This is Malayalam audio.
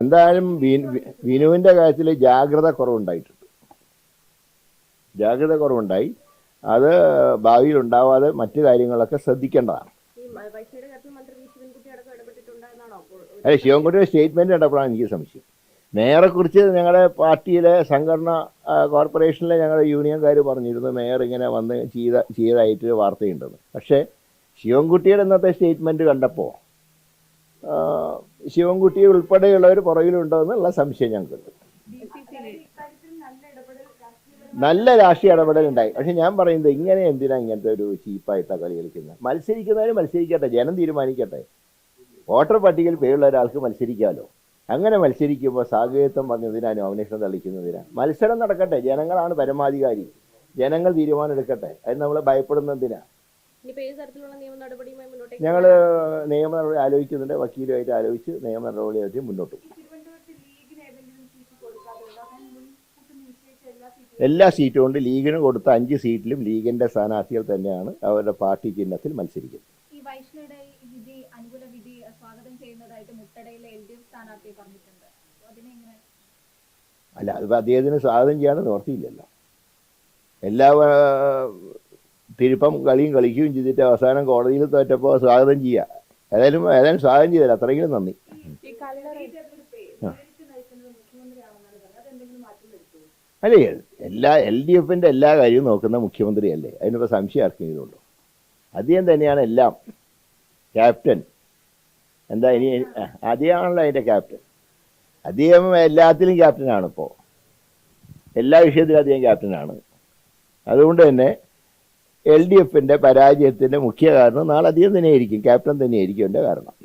എന്തായാലും വി- വി- വിനുവിന്റെ കാര്യത്തിൽ ജാഗ്രത കുറവുണ്ടായിട്ടുണ്ട്. ജാഗ്രത കുറവുണ്ടായി. അത് ഭാവിയിൽ ഉണ്ടാവാതെ മറ്റു കാര്യങ്ങളൊക്കെ ശ്രദ്ധിക്കേണ്ടതാണ്. അപ്പോൾ ശിവൻകുട്ടിയുടെ സ്റ്റേറ്റ്മെന്റ് കണ്ടപ്പോഴാണ് എനിക്ക് സംശയം. മേയറെക്കുറിച്ച് ഞങ്ങളുടെ പാർട്ടിയിലെ സംഘടന കോർപ്പറേഷനിലെ ഞങ്ങളുടെ യൂണിയൻകാർ പറഞ്ഞിരുന്നു മേയർ ഇങ്ങനെ വന്ന് ചെയ്ത ചെയ്തതായിട്ട് വാർത്തയുണ്ടെന്ന്. പക്ഷേ ശിവൻകുട്ടിയുടെ ഇന്നത്തെ സ്റ്റേറ്റ്മെന്റ് കണ്ടപ്പോൾ ശിവൻകുട്ടി ഉൾപ്പെടെയുള്ളവർ പുറകിലുണ്ടോ എന്നുള്ള സംശയം ഞങ്ങൾക്കുണ്ട്. നല്ല രാഷ്ട്രീയ ഇടപെടൽ ഉണ്ടായി പക്ഷെ ഞാൻ പറയുന്നത് ഇങ്ങനെ എന്തിനാ ഇങ്ങനത്തെ ഒരു ചീപ്പായിട്ടാണ് കളി കളിക്കുന്നത്? മത്സരിക്കുന്നവർ മത്സരിക്കട്ടെ ജനം തീരുമാനിക്കട്ടെ. വോട്ടർ പട്ടികയിൽ പേരുള്ള ഒരാൾക്ക് മത്സരിക്കാമല്ലോ അങ്ങനെ മത്സരിക്കുമ്പോൾ സാഹചര്യത്വം പറഞ്ഞതിനാ നോമിനേഷൻ തളിക്കുന്നതിനാ മത്സരം നടക്കട്ടെ ജനങ്ങളാണ് പരമാധികാരി. ജനങ്ങൾ തീരുമാനം എടുക്കട്ടെ അത് നമ്മൾ ഭയപ്പെടുന്നതിനാ ഞങ്ങൾ നിയമ നടപടി ആലോചിക്കുന്നുണ്ട്. വക്കീലുമായിട്ട് ആലോചിച്ച് നിയമ നടപടിയായിട്ട് മുന്നോട്ട് പോകും. എല്ലാ സീറ്റും കൊണ്ട് ലീഗിന് കൊടുത്ത അഞ്ച് സീറ്റിലും ലീഗിന്റെ സ്ഥാനാർത്ഥികൾ തന്നെയാണ് അവരുടെ പാർട്ടി ചിഹ്നത്തിൽ മത്സരിക്കുന്നത്. അല്ല അതിപ്പോൾ അദ്ദേഹത്തിന് സ്വാഗതം ചെയ്യാൻ നിവർത്തിയില്ലല്ലോ. എല്ലാ തിരുപ്പം കളിയും കളിക്കുകയും ചെയ്തിട്ട് അവസാനം കോടതിയിൽ തോറ്റപ്പോൾ സ്വാഗതം ചെയ്യുക. ഏതായാലും ഏതായാലും സ്വാഗതം ചെയ്തില്ല അത്രയെങ്കിലും നന്ദി. അല്ലേ എല്ലാ എൽ ഡി എഫിന്റെ എല്ലാ കാര്യവും നോക്കുന്ന മുഖ്യമന്ത്രിയല്ലേ? അതിനിപ്പോൾ സംശയം ആർക്കെങ്കിലും ഉണ്ടോ? അദ്ദേഹം തന്നെയാണ് എല്ലാം. ക്യാപ്റ്റൻ. എന്താ ഇനി അദ്ദേഹമാണല്ലോ അതിന്റെ ക്യാപ്റ്റൻ. അദ്ദേഹം എല്ലാത്തിലും ക്യാപ്റ്റനാണ് ഇപ്പോൾ എല്ലാ വിഷയത്തിലും അദ്ദേഹം ക്യാപ്റ്റനാണ്. അതുകൊണ്ട് തന്നെ എൽ ഡി എഫിന്റെ പരാജയത്തിന്റെ മുഖ്യ കാരണം നാളെ അദ്ദേഹം തന്നെയായിരിക്കും. ക്യാപ്റ്റൻ തന്നെയായിരിക്കും എന്റെ കാരണം.